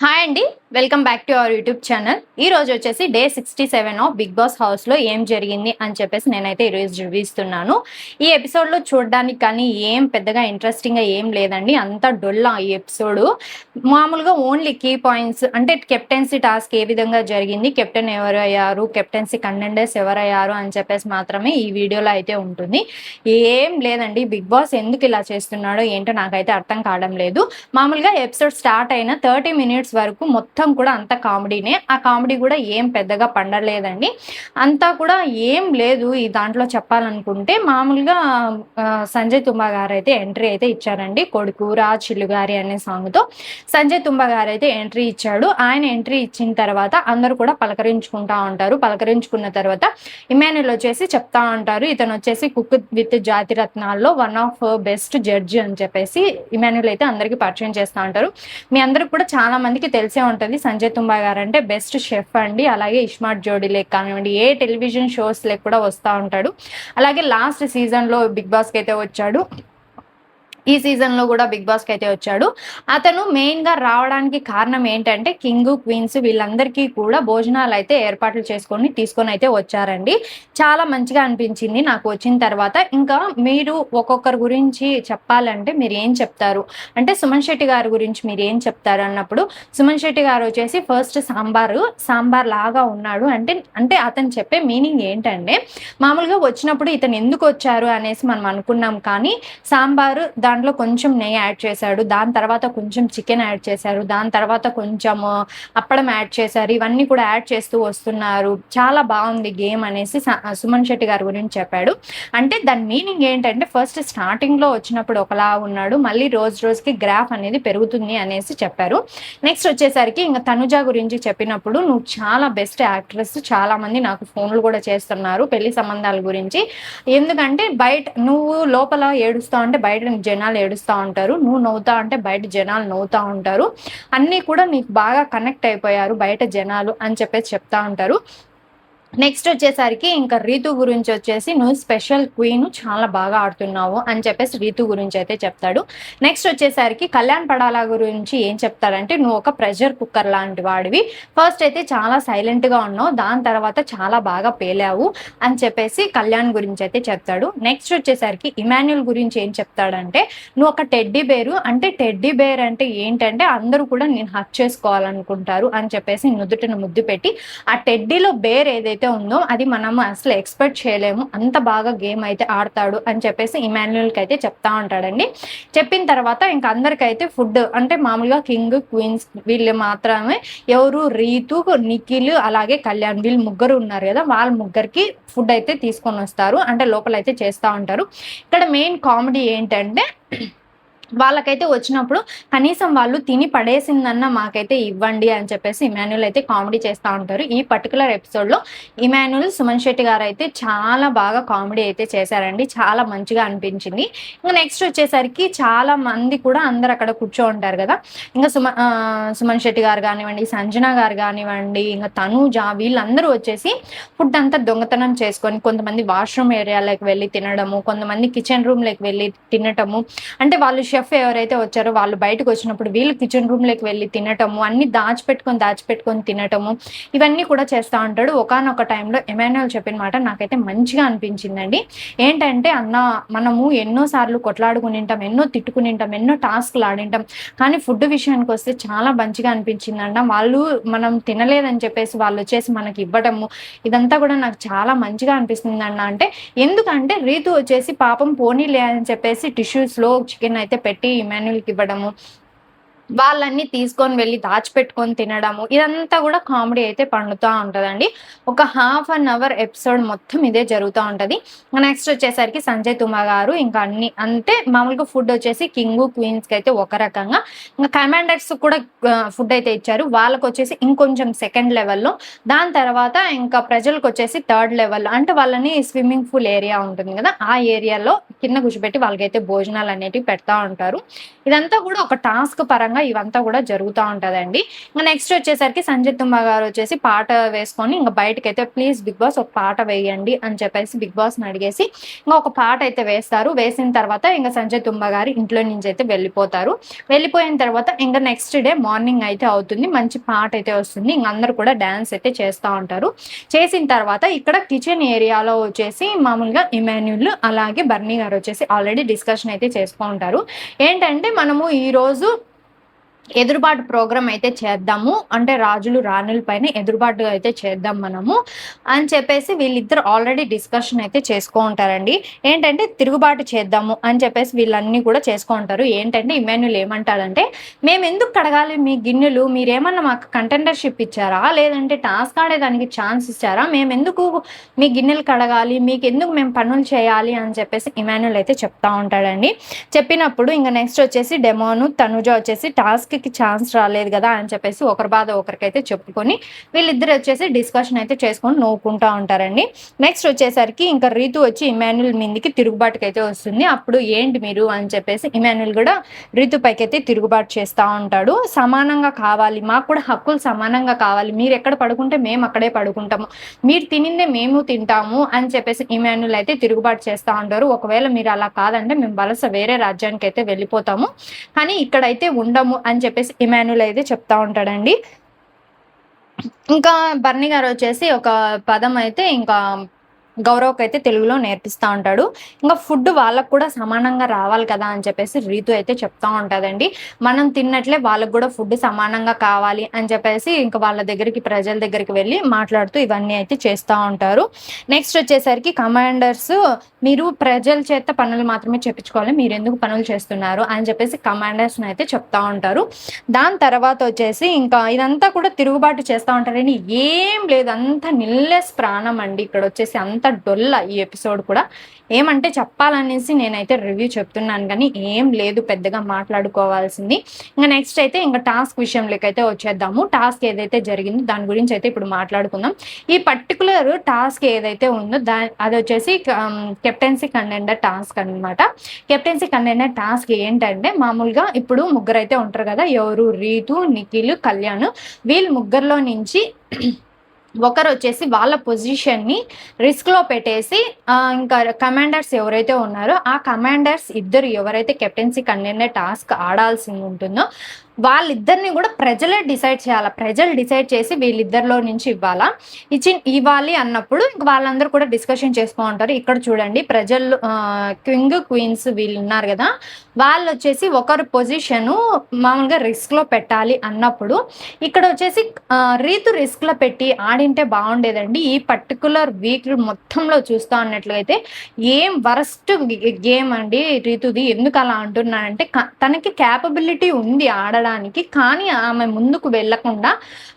Hi అండి. Welcome back to our YouTube channel ఈ రోజు వచ్చేసి day sixty seven of Bigg Boss హౌస్లో ఏం జరిగింది అని చెప్పేసి నేనైతే ఈరోజు చూపిస్తున్నాను. ఈ ఎపిసోడ్లో చూడడానికి కానీ ఏం పెద్దగా ఇంట్రెస్టింగ్గా ఏం లేదండి. అంత డొల్లా ఈ ఎపిసోడ్ మామూలుగా ఓన్లీ కీ పాయింట్స్ అంటే కెప్టెన్సీ టాస్క్ ఏ విధంగా జరిగింది కెప్టెన్ ఎవరు అయ్యారు కెప్టెన్సీ కంటెండర్స్ ఎవరయ్యారు అని చెప్పేసి మాత్రమే ఈ వీడియోలో అయితే ఉంటుంది. ఏం లేదండి. బిగ్ బాస్ ఎందుకు ఇలా చేస్తున్నాడో ఏంటో నాకైతే అర్థం కావడం లేదు. మామూలుగా ఎపిసోడ్ స్టార్ట్ అయిన థర్టీ మినిట్స్ వరకు మొత్తం మొత్తం కూడా అంత కామెడీనే. ఆ కామెడీ కూడా ఏం పెద్దగా పండలేదండి. అంతా కూడా ఏం లేదు ఈ దాంట్లో చెప్పాలనుకుంటే మామూలుగా సంజయ్ తుంబా గారు అయితే ఎంట్రీ అయితే ఇచ్చారండి. కొడుకు రా చిల్లుగారి అనే సాంగ్తో సంజయ్ తుంబా గారు అయితే ఎంట్రీ ఇచ్చాడు. ఆయన ఎంట్రీ ఇచ్చిన తర్వాత అందరూ కూడా పలకరించుకుంటా ఉంటారు. పలకరించుకున్న తర్వాత ఇమానుల్ వచ్చేసి చెప్తా ఉంటారు. ఇతను వచ్చేసి కుక్ విత్ జాతి రత్నాల్లో వన్ ఆఫ్ బెస్ట్ జడ్జి అని చెప్పేసి ఇమానుల్ అయితే అందరికీ పరిచయం చేస్తూ ఉంటారు. మీ అందరికి కూడా చాలా మందికి తెలిసే ఉంటుంది. సంజయ్ తుంబా గారు అంటే బెస్ట్ షెఫ్ అండి. అలాగే ఇస్మార్ట్ జోడీ లేక్ కానివ్వండి ఏ టెలివిజన్ షోస్ లేక్ కూడా వస్తూ ఉంటాడు. అలాగే లాస్ట్ సీజన్లో బిగ్ బాస్కి అయితే వచ్చాడు. ఈ సీజన్లో కూడా బిగ్ బాస్కి అయితే వచ్చాడు. అతను మెయిన్గా రావడానికి కారణం ఏంటంటే కింగ్ క్వీన్స్ వీళ్ళందరికీ కూడా భోజనాలు అయితే ఏర్పాట్లు చేసుకొని తీసుకొని అయితే వచ్చారండి. చాలా మంచిగా అనిపించింది నాకు వచ్చిన తర్వాత. ఇంకా మీరు ఒక్కొక్కరి గురించి చెప్పాలంటే మీరు ఏం చెప్తారు? అంటే సుమన్ శెట్టి గారి గురించి మీరు ఏం చెప్తారు అన్నప్పుడు సుమన్ శెట్టి గారు వచ్చేసి ఫస్ట్ సాంబారు సాంబార్ లాగా ఉన్నాడు. అంటే అంటే అతను చెప్పే మీనింగ్ ఏంటంటే మామూలుగా వచ్చినప్పుడు ఇతను ఎందుకు వచ్చారు అనేసి మనం అనుకున్నాం కానీ సాంబారు దాంట్లో కొంచెం నెయ్యి యాడ్ చేశాడు దాని తర్వాత కొంచెం చికెన్ యాడ్ చేశారు దాని తర్వాత కొంచెం అప్పడం యాడ్ చేశారు ఇవన్నీ కూడా యాడ్ చేస్తూ వస్తున్నారు. చాలా బాగుంది గేమ్ అనేసి సుమన్ శెట్టి గారి గురించి చెప్పాడు. అంటే దాని మీనింగ్ ఏంటంటే ఫస్ట్ స్టార్టింగ్లో వచ్చినప్పుడు ఒకలా ఉన్నాడు మళ్ళీ రోజు రోజుకి గ్రాఫ్ అనేది పెరుగుతుంది అనేసి చెప్పారు. నెక్స్ట్ వచ్చేసరికి ఇంకా తనుజ గురించి చెప్పినప్పుడు నువ్వు చాలా బెస్ట్ యాక్ట్రెస్ చాలా మంది నాకు ఫోన్లు కూడా చేస్తున్నారు పెళ్ళి సంబంధాల గురించి. ఎందుకంటే బయట నువ్వు లోపల ఏడుస్తా ఉంటే బయట జనాలు ఏడుస్తూ ఉంటారు. నువ్వు నవ్వుతా ఉంటే బయట జనాలు నవ్వుతూ ఉంటారు. అన్నీ కూడా నీకు బాగా కనెక్ట్ అయిపోయారు బయట జనాలు అని చెప్పేసి చెప్తా ఉంటారు. నెక్స్ట్ వచ్చేసరికి ఇంకా రీతు గురించి వచ్చేసి నువ్వు స్పెషల్ క్వీన్ చాలా బాగా ఆడుతున్నావు అని చెప్పేసి రీతు గురించి అయితే చెప్తాడు. నెక్స్ట్ వచ్చేసరికి కళ్యాణ్ పడాలా గురించి ఏం చెప్తాడంటే నువ్వు ఒక ప్రెషర్ కుక్కర్ లాంటి వాడివి. ఫస్ట్ అయితే చాలా సైలెంట్గా గా ఉన్నావు. దాని తర్వాత చాలా బాగా పేలావు అని చెప్పేసి కళ్యాణ్ గురించి అయితే చెప్తాడు. నెక్స్ట్ వచ్చేసరికి ఇమాన్యుల్ గురించి ఏం చెప్తాడంటే నువ్వు ఒక టెడ్డీ బేరు అంటే టెడ్డీ బేర్ అంటే ఏంటంటే అందరూ కూడా నేను హక్ చేసుకోవాలనుకుంటారు అని చెప్పేసి నుదుటను ముద్దు పెట్టి ఆ టెడ్డీలో బేర్ ఏదైతే ఉందో అది మనం అసలు ఎక్స్పెక్ట్ చేయలేము. అంత బాగా గేమ్ అయితే ఆడతాడు అని చెప్పేసి ఇమాన్యుయల్కి అయితే చెప్తా ఉంటాడండి. చెప్పిన తర్వాత ఇంకా అందరికైతే ఫుడ్ అంటే మామూలుగా కింగ్ క్వీన్స్ వీళ్ళు మాత్రమే ఎవరు రీతు నిఖిల్ అలాగే కళ్యాణ్ వీళ్ళు ముగ్గురు ఉన్నారు కదా వాళ్ళ ముగ్గురికి ఫుడ్ అయితే తీసుకొని వస్తారు. అంటే లోపల అయితే చేస్తూ ఉంటారు. ఇక్కడ మెయిన్ కామెడీ ఏంటంటే వాళ్ళకైతే వచ్చినప్పుడు కనీసం వాళ్ళు తిని పడేసిందన్న మాకైతే ఇవ్వండి అని చెప్పేసి ఇమాన్యుల్ అయితే కామెడీ చేస్తూ ఉంటారు. ఈ పర్టికులర్ ఎపిసోడ్లో ఇమాన్యుల్ సుమన్ శెట్టి గారు అయితే చాలా బాగా కామెడీ అయితే చేశారండి. చాలా మంచిగా అనిపించింది. ఇంకా నెక్స్ట్ వచ్చేసరికి చాలా మంది కూడా అందరు అక్కడ కూర్చో ఉంటారు కదా. ఇంకా సుమ ఆ, సుమన్ శెట్టి గారు కానివ్వండి సంజన గారు కానివ్వండి ఇంకా తనూజ వీళ్ళందరూ వచ్చేసి ఫుడ్ అంతా దొంగతనం చేసుకొని కొంతమంది వాష్రూమ్ ఏరియాలోకి వెళ్ళి తినడము కొంతమంది కిచెన్ రూమ్లోకి వెళ్ళి తినటము. అంటే వాళ్ళు షెఫ్ ఎవరైతే వచ్చారో వాళ్ళు బయటకు వచ్చినప్పుడు వీళ్ళు కిచెన్ రూమ్లోకి వెళ్ళి తినటము అన్ని దాచిపెట్టుకొని దాచిపెట్టుకొని తినటము ఇవన్నీ కూడా చేస్తూ ఉంటాడు. ఒకనొక టైంలో ఎమాన్యుల్ చెప్పిన మాట నాకైతే మంచిగా అనిపించిందండి. ఏంటంటే అన్న మనము ఎన్నో సార్లు కొట్లాడుకుని ఉంటాం ఎన్నో తిట్టుకుని ఉంటాం ఎన్నో టాస్క్లు ఆడింటాం. కానీ ఫుడ్ విషయానికి వస్తే చాలా మంచిగా అనిపించిందంట వాళ్ళు మనం తినలేదని చెప్పేసి వాళ్ళు వచ్చేసి మనకి ఇవ్వటము ఇదంతా కూడా నాకు చాలా మంచిగా అనిపిస్తుంది అన్న అంటే ఎందుకంటే రీతు వచ్చేసి పాపం పోనీలే అని చెప్పేసి టిష్యూస్లో చికెన్ అయితే పెట్టి ఇమాన్యుల్కి ఇవ్వడము వాళ్ళన్నీ తీసుకొని వెళ్ళి దాచిపెట్టుకొని తినడము ఇదంతా కూడా కామెడీ అయితే పండుతూ ఉంటుందండి. ఒక హాఫ్ అన్ అవర్ ఎపిసోడ్ మొత్తం ఇదే జరుగుతూ ఉంటుంది. నెక్స్ట్ వచ్చేసరికి సంజయ్ తుమా గారు ఇంకా అన్ని అంటే మామూలుగా ఫుడ్ వచ్చేసి కింగ్ క్వీన్స్కి అయితే ఒక రకంగా. ఇంకా కమాండర్స్ కూడా ఫుడ్ అయితే ఇచ్చారు. వాళ్ళకి వచ్చేసి ఇంకొంచెం సెకండ్ లెవెల్లో. దాని తర్వాత ఇంకా ప్రజలకు వచ్చేసి థర్డ్ లెవెల్లో. అంటే వాళ్ళని స్విమ్మింగ్ పూల్ ఏరియా ఉంటుంది కదా ఆ ఏరియాలో కింద కూర్చోబెట్టి వాళ్ళకైతే భోజనాలు అనేటివి పెడతా ఉంటారు. ఇదంతా కూడా ఒక టాస్క్ పరంగా భాగంగా ఇవంతా కూడా జరుగుతూ ఉంటుందండి. ఇంకా నెక్స్ట్ వచ్చేసరికి సంజయ్ తుమ్మ గారు వచ్చేసి పాట వేసుకొని ఇంకా బయటకి అయితే ప్లీజ్ బిగ్ బాస్ ఒక పాట వేయండి అని చెప్పేసి బిగ్ బాస్ని అడిగేసి ఇంకా ఒక పాట అయితే వేస్తారు. వేసిన తర్వాత ఇంకా సంజయ్ తుమ్మ గారు ఇంట్లో నుంచి అయితే వెళ్ళిపోతారు. వెళ్ళిపోయిన తర్వాత ఇంకా నెక్స్ట్ డే మార్నింగ్ అయితే అవుతుంది. మంచి పాట అయితే వస్తుంది. ఇంక అందరు కూడా డ్యాన్స్ అయితే చేస్తూ ఉంటారు. చేసిన తర్వాత ఇక్కడ కిచెన్ ఏరియాలో వచ్చేసి మామూలుగా ఇమాన్యుల్ అలాగే బర్నీ గారు వచ్చేసి ఆల్రెడీ డిస్కషన్ అయితే చేసుకుంటారు ఉంటారు. ఏంటంటే మనము ఈరోజు ఎదురుబాటు ప్రోగ్రామ్ అయితే చేద్దాము. అంటే రాజులు రాణుల పైన ఎదురుబాటు అయితే చేద్దాం మనము. అని చెప్పేసి వీళ్ళిద్దరు ఆల్రెడీ డిస్కషన్ అయితే చేసుకో ఉంటారండి. ఏంటంటే తిరుగుబాటు చేద్దాము అని చెప్పేసి వీళ్ళన్నీ కూడా చేసుకో ఉంటారు. ఏంటంటే ఇమాన్యుల్ ఏమంటాడంటే మేము ఎందుకు కడగాలి? మీ గిన్నెలు మీరేమన్నా మాకు కంటెండర్షిప్ ఇచ్చారా? లేదంటే టాస్క్ ఆడేదానికి ఛాన్స్ ఇచ్చారా? మేము ఎందుకు మీ గిన్నెలు కడగాలి? మీకు ఎందుకు మేము పనులు చేయాలి? అని చెప్పేసి ఇమాన్యుల్ అయితే చెప్తా ఉంటాడండి. చెప్పినప్పుడు ఇంకా నెక్స్ట్ వచ్చేసి డెమోను తనుజ వచ్చేసి టాస్క్ కి ఛాన్స్ రాలేదు కదా అని చెప్పేసి ఒకరి బాధ ఒకరికైతే చెప్పుకొని వీళ్ళిద్దరు వచ్చేసి డిస్కషన్ అయితే చేసుకొని నవ్వుకుంటా ఉంటారండి. నెక్స్ట్ వచ్చేసరికి ఇంకా రీతు వచ్చి ఇమాన్యుల్ మీదికి తిరుగుబాటుకి అయితే వస్తుంది. అప్పుడు ఏంటి మీరు అని చెప్పేసి ఇమాన్యుల్ కూడా రీతు పైకి అయితే తిరుగుబాటు చేస్తూ ఉంటాడు. సమానంగా కావాలి. మాకు కూడా హక్కులు సమానంగా కావాలి. మీరు ఎక్కడ పడుకుంటే మేము అక్కడే పడుకుంటాము. మీరు తినిందే మేము తింటాము అని చెప్పేసి ఇమాన్యుల్ అయితే తిరుగుబాటు చేస్తూ ఉంటారు. ఒకవేళ మీరు అలా కాదంటే మేము వలస వేరే రాజ్యానికి అయితే వెళ్ళిపోతాము. కానీ ఇక్కడైతే ఉండము అని చెప్పేసి ఇమాన్యుల్ అయితే చెప్తా ఉంటాడండి. ఇంకా బర్ని గారు వచ్చేసి ఒక పదం అయితే ఇంకా గౌరవ్కి అయితే తెలుగులో నేర్పిస్తూ ఉంటాడు. ఇంకా ఫుడ్ వాళ్ళకు కూడా సమానంగా రావాలి కదా అని చెప్పేసి రీతు అయితే చెప్తా ఉంటుందండి. మనం తిన్నట్లే వాళ్ళకు కూడా ఫుడ్ సమానంగా కావాలి అని చెప్పేసి ఇంకా వాళ్ళ దగ్గరికి ప్రజల దగ్గరికి వెళ్ళి మాట్లాడుతూ ఇవన్నీ అయితే చేస్తూ ఉంటారు. నెక్స్ట్ వచ్చేసరికి కమాండర్స్ మీరు ప్రజల చేత పనులు మాత్రమే చెప్పించుకోవాలి. మీరు ఎందుకు పనులు చేస్తున్నారు అని చెప్పేసి కమాండర్స్ని అయితే చెప్తా ఉంటారు. దాని తర్వాత వచ్చేసి ఇంకా ఇదంతా కూడా తిరుగుబాటు చేస్తూ ఉంటారని ఏం లేదు. అంత నిల్లెస్ ప్రాణం అండి. ఇక్కడ వచ్చేసి అంత డొల్ల ఈ ఎపిసోడ్ కూడా. ఏమంటే చెప్పాలనేసి నేనైతే రివ్యూ చెప్తున్నాను కానీ ఏం లేదు పెద్దగా మాట్లాడుకోవాల్సింది. ఇంకా నెక్స్ట్ అయితే ఇంకా టాస్క్ విషయంలోకి అయితే వచ్చేద్దాము. టాస్క్ ఏదైతే జరిగిందో దాని గురించి అయితే ఇప్పుడు మాట్లాడుకుందాం. ఈ పర్టికులర్ టాస్క్ ఏదైతే ఉందో దా అది వచ్చేసి కెప్టెన్సీ కంటెండర్ టాస్క్ అనమాట కెప్టెన్సీ కంటెండర్ టాస్క్ ఏంటంటే మామూలుగా ఇప్పుడు ముగ్గురు అయితే ఉంటారు కదా ఎవరు? రీతు నిఖిల్ కళ్యాణ్. వీళ్ళు ముగ్గురులో నుంచి ఒకరు వచ్చేసి వాళ్ళ పొజిషన్ని రిస్క్లో పెట్టేసి ఇంకా కమాండర్స్ ఎవరైతే ఉన్నారో ఆ కమాండర్స్ ఇద్దరు ఎవరైతే కెప్టెన్సీ కంటెండర్ టాస్క్ ఆడాల్సి ఉంటుందో వాళ్ళిద్దరిని కూడా ప్రజలే డిసైడ్ చేయాలి? ప్రజలు డిసైడ్ చేసి వీళ్ళిద్దరిలో నుంచి ఇవ్వాలా? ఇచ్చి ఇవ్వాలి అన్నప్పుడు ఇంక వాళ్ళందరూ కూడా డిస్కషన్ చేసుకుంటారు ఇక్కడ చూడండి ప్రజలు క్వింగ్ క్వీన్స్ వీళ్ళు ఉన్నారు కదా? వాళ్ళు వచ్చేసి ఒకరు పొజిషను మామూలుగా రిస్క్లో పెట్టాలి అన్నప్పుడు ఇక్కడ వచ్చేసి రీతు రిస్క్లో పెట్టి ఆడింటే బాగుండేదండి. ఈ పర్టికులర్ వీక్ మొత్తంలో చూస్తా అన్నట్లయితే ఏం వరస్ట్ గేమ్ అండి రీతుది. ఎందుకు అలా అంటున్నానంటే తనకి క్యాపబిలిటీ ఉంది ఆడ వెళ్ళడానికి కానీ ఆమె ముందుకు వెళ్ళకుండా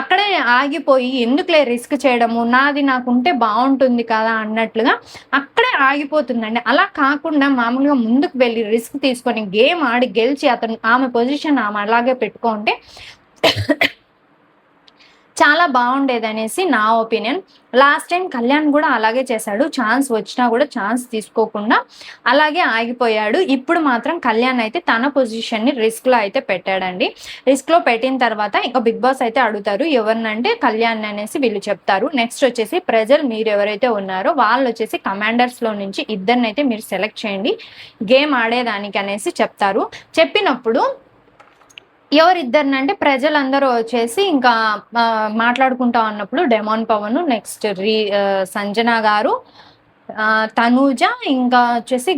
అక్కడే ఆగిపోయి ఎందుకులే రిస్క్ చేయడము నాది నాకుంటే బాగుంటుంది కదా అన్నట్లుగా అక్కడే ఆగిపోతుందండి. అలా కాకుండా మామూలుగా ముందుకు వెళ్ళి రిస్క్ తీసుకొని గేమ్ ఆడి గెలిచి అతను ఆమె పొజిషన్ ఆమె అలాగే పెట్టుకుంటే చాలా బాగుండేది అనేసి నా ఒపీనియన్. లాస్ట్ టైం కళ్యాణ్ కూడా అలాగే చేశాడు. ఛాన్స్ వచ్చినా కూడా ఛాన్స్ తీసుకోకుండా అలాగే ఆగిపోయాడు. ఇప్పుడు మాత్రం కళ్యాణ్ అయితే తన పొజిషన్ని రిస్క్లో అయితే పెట్టాడండి. రిస్క్లో పెట్టిన తర్వాత ఇంకా బిగ్ బాస్ అయితే అడుగుతారు ఎవరినంటే కళ్యాణ్ అనేసి వీళ్ళు చెప్తారు. నెక్స్ట్ వచ్చేసి ప్రజలు మీరు ఎవరైతే ఉన్నారో వాళ్ళు వచ్చేసి కమాండర్స్లో నుంచి ఇద్దరిని అయితే మీరు సెలెక్ట్ చేయండి. గేమ్ ఆడేదానికి అనేసి చెప్తారు. చెప్పినప్పుడు ఎవరిద్దరినంటే ప్రజలందరూ వచ్చేసి ఇంకా మాట్లాడుకుంటా ఉన్నప్పుడు డెమాన్ పవన్ నెక్స్ట్ రీ సంజన గారు తనూజ ఇంకా వచ్చేసి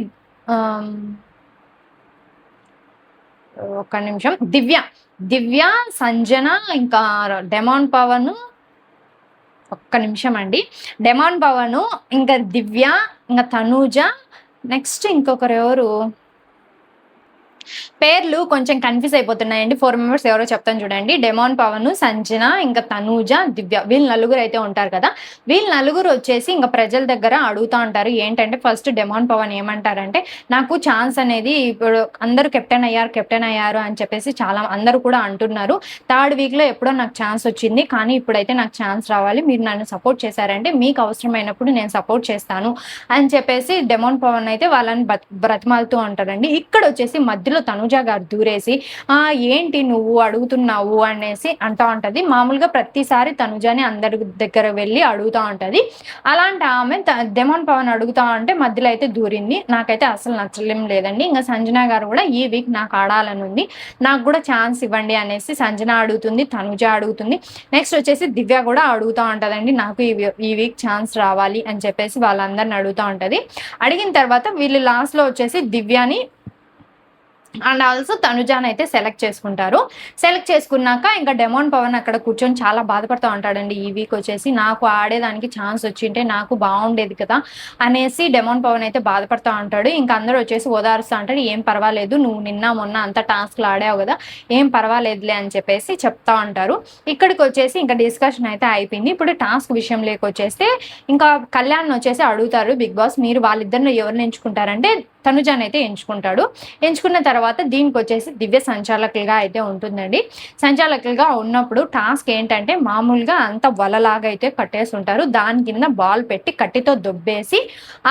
ఒక నిమిషం దివ్య దివ్య సంజన ఇంకా డెమాన్ పవన్ ఒక్క నిమిషం అండి. డెమాన్ పవన్ ఇంకా దివ్య ఇంకా తనూజ నెక్స్ట్ ఇంకొకరు ఎవరు పేర్లు కొంచెం కన్ఫ్యూజ్ అయిపోతున్నాయండి. ఫోర్ మెంబర్స్ ఎవరో చెప్తాను చూడండి. డెమాన్ పవన్ సంజన ఇంకా తనూజ దివ్య వీళ్ళు నలుగురు అయితే ఉంటారు కదా. వీళ్ళు నలుగురు వచ్చేసి ఇంకా ప్రజల దగ్గర అడుగుతూ ఉంటారు. ఏంటంటే ఫస్ట్ డెమాన్ పవన్ ఏమంటారంటే నాకు ఛాన్స్ అనేది ఇప్పుడు అందరూ కెప్టెన్ అయ్యారు కెప్టెన్ అయ్యారు అని చెప్పేసి చాలా అందరూ కూడా అంటున్నారు. థర్డ్ వీక్లో ఎప్పుడో నాకు ఛాన్స్ వచ్చింది. కానీ ఇప్పుడైతే నాకు ఛాన్స్ రావాలి. మీరు నన్ను సపోర్ట్ చేశారంటే మీకు అవసరమైనప్పుడు నేను సపోర్ట్ చేస్తాను. అని చెప్పేసి డెమాన్ పవన్ అయితే వాళ్ళని బ్రతిమాలుతూ ఉంటారండి. ఇక్కడ వచ్చేసి మధ్యలో మధ్యలో తనుజ గారు దూరేసి ఆ ఏంటి నువ్వు అడుగుతున్నావు? అనేసి అంటూ ఉంటుంది. మామూలుగా ప్రతిసారి తనుజాని అందరి దగ్గర వెళ్ళి అడుగుతా ఉంటుంది. అలాంటి ఆమె దెమోన్ పవన్ అడుగుతా ఉంటే మధ్యలో అయితే దూరింది. నాకైతే అసలు నచ్చలేం లేదండి. ఇంకా సంజన గారు కూడా ఈ వీక్ నాకు ఆడాలని ఉంది. నాకు కూడా ఛాన్స్ ఇవ్వండి అనేసి సంజన అడుగుతుంది తనుజ అడుగుతుంది. నెక్స్ట్ వచ్చేసి దివ్య కూడా అడుగుతూ ఉంటుందండి నాకు ఈ వీక్ ఛాన్స్ రావాలి అని చెప్పేసి వాళ్ళందరిని అడుగుతూ ఉంటుంది. అడిగిన తర్వాత వీళ్ళు లాస్ట్లో వచ్చేసి దివ్యని అండ్ ఆల్సో తనుజాన్ అయితే సెలెక్ట్ చేసుకుంటారు. సెలెక్ట్ చేసుకున్నాక ఇంకా డెమోన్ పవన్ అక్కడ కూర్చొని చాలా బాధపడుతూ ఉంటాడండి. ఈ వీక్ వచ్చేసి నాకు ఆడేదానికి ఛాన్స్ వచ్చింటే నాకు బాగుండేది కదా అనేసి డెమోన్ పవన్ అయితే బాధపడుతూ ఉంటాడు. ఇంకా అందరూ వచ్చేసి ఓదారుస్తూ ఉంటాడు ఏం పర్వాలేదు నువ్వు నిన్న మొన్న అంత టాస్క్లు ఆడావు కదా ఏం పర్వాలేదులే అని చెప్పేసి చెప్తా ఉంటారు. ఇక్కడికి వచ్చేసి ఇంకా డిస్కషన్ అయితే అయిపోయింది. ఇప్పుడు టాస్క్ విషయం లేకొచ్చేస్తే ఇంకా కళ్యాణ్ వచ్చేసి అడుగుతారు బిగ్ బాస్ మీరు వాళ్ళిద్దరిని ఎవరిని ఎంచుకుంటారంటే తనుజాన్ అయితే ఎంచుకుంటాడు. ఎంచుకున్న తర్వాత దీనికి వచ్చేసి దివ్య సంచాలకులుగా అయితే ఉంటుందండి. సంచాలకులుగా ఉన్నప్పుడు టాస్క్ ఏంటంటే మామూలుగా అంత వలలాగా అయితే కట్టేసి ఉంటారు దాని కింద బాల్ పెట్టి కట్టితో దొబ్బేసి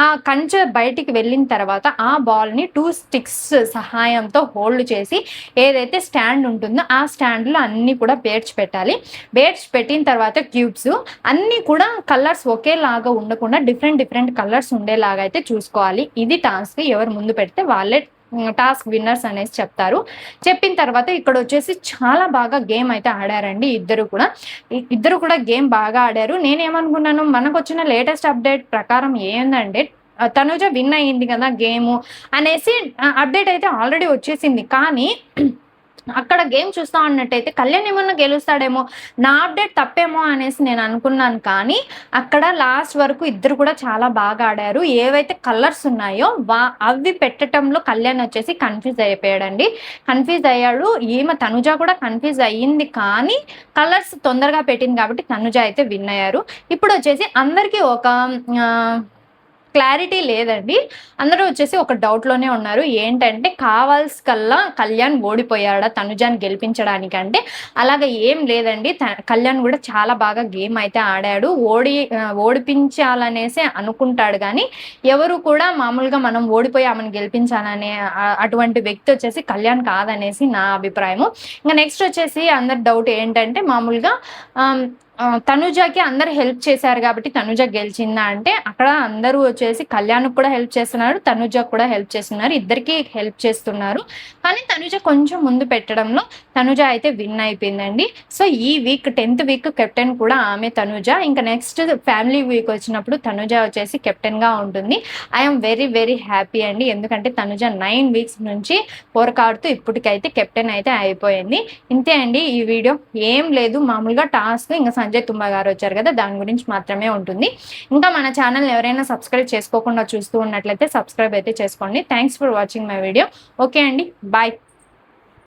ఆ కంచె బయటికి వెళ్ళిన తర్వాత ఆ బాల్ని టూ స్టిక్స్ సహాయంతో హోల్డ్ చేసి ఏదైతే స్టాండ్ ఉంటుందో ఆ స్టాండ్లో అన్నీ కూడా పేర్చి పెట్టాలి. పేర్చి పెట్టిన తర్వాత క్యూబ్స్ అన్నీ కూడా కలర్స్ ఒకేలాగా ఉండకుండా డిఫరెంట్ డిఫరెంట్ కలర్స్ ఉండేలాగా అయితే చూసుకోవాలి. ఇది టాస్క్ ఎవరు ఎవరు ముందు పెడితే వాళ్ళే టాస్క్ విన్నర్స్ అనేసి చెప్తారు. చెప్పిన తర్వాత ఇక్కడ వచ్చేసి చాలా బాగా గేమ్ అయితే ఆడారండి ఇద్దరు కూడా. ఇద్దరు కూడా గేమ్ బాగా ఆడారు. నేనేమనుకున్నాను మనకు వచ్చిన లేటెస్ట్ అప్డేట్ ప్రకారం ఏందంటే తనుజ విన్ అయ్యింది కదా గేమ్ అనేసి అప్డేట్ అయితే ఆల్రెడీ వచ్చేసింది. కానీ అక్కడ గేమ్ చూస్తా ఉన్నట్టయితే కళ్యాణ్ ఏమన్నా గెలుస్తాడేమో నా అప్డేట్ తప్పేమో అనేసి నేను అనుకున్నాను. కానీ అక్కడ లాస్ట్ వరకు ఇద్దరు కూడా చాలా బాగా ఆడారు. ఏవైతే కలర్స్ ఉన్నాయో వా అవి పెట్టడంలో కళ్యాణ్ వచ్చేసి కన్ఫ్యూజ్ అయిపోయాడండి. కన్ఫ్యూజ్ అయ్యాడు. ఈమె తనుజ కూడా కన్ఫ్యూజ్ అయ్యింది. కానీ కలర్స్ తొందరగా పెట్టింది కాబట్టి తనుజ అయితే విన్ అయ్యారు. ఇప్పుడు వచ్చేసి అందరికీ ఒక క్లారిటీ లేదండి. అందరూ వచ్చేసి ఒక డౌట్లోనే ఉన్నారు. ఏంటంటే కావాల్సి కల్లా కళ్యాణ్ ఓడిపోయాడా తనుజాన్ గెలిపించడానికి అంటే అలాగే ఏం లేదండి. కళ్యాణ్ కూడా చాలా బాగా గేమ్ అయితే ఆడాడు. ఓడి ఓడిపించాలనేసి అనుకుంటాడు కానీ ఎవరు కూడా మామూలుగా మనం ఓడిపోయి ఆమెను గెలిపించాలనే అటువంటి వ్యక్తి వచ్చేసి కళ్యాణ్ కాదనేసి నా అభిప్రాయము. ఇంకా నెక్స్ట్ వచ్చేసి అందరి డౌట్ ఏంటంటే మామూలుగా తనుజకి అందరు హెల్ప్ చేశారు కాబట్టి తనుజ గెలిచిందా అంటే అక్కడ అందరూ వచ్చేసి కళ్యాణ్ కూడా హెల్ప్ చేస్తున్నారు తనుజ కూడా హెల్ప్ చేస్తున్నారు ఇద్దరికి హెల్ప్ చేస్తున్నారు. కానీ తనుజ కొంచెం ముందు పెట్టడంలో తనుజ అయితే విన్ అయిపోయిందండి. సో ఈ వీక్ టెన్త్ వీక్ కెప్టెన్ కూడా ఆమె తనుజ. ఇంకా నెక్స్ట్ ఫ్యామిలీ వీక్ వచ్చినప్పుడు తనుజ వచ్చేసి కెప్టెన్గా ఉంటుంది. ఐఎమ్ వెరీ వెరీ హ్యాపీ అండి. ఎందుకంటే తనుజ నైన్ వీక్స్ నుంచి పోరకాడుతూ ఇప్పటికైతే కెప్టెన్ అయితే అయిపోయింది. ఇంతే అండి ఈ వీడియో. ఏం లేదు మామూలుగా టాస్క్ ఇంకా సంజయ్ తుమ్మ గారు వచ్చారు కదా దాని గురించి మాత్రమే ఉంటుంది. ఇంకా మన ఛానల్ ఎవరైనా సబ్స్క్రైబ్ చేసుకోకుండా చూస్తూ ఉన్నట్లయితే సబ్స్క్రైబ్ అయితే చేసుకోండి. Thanks for watching my video okay అండి బాయ్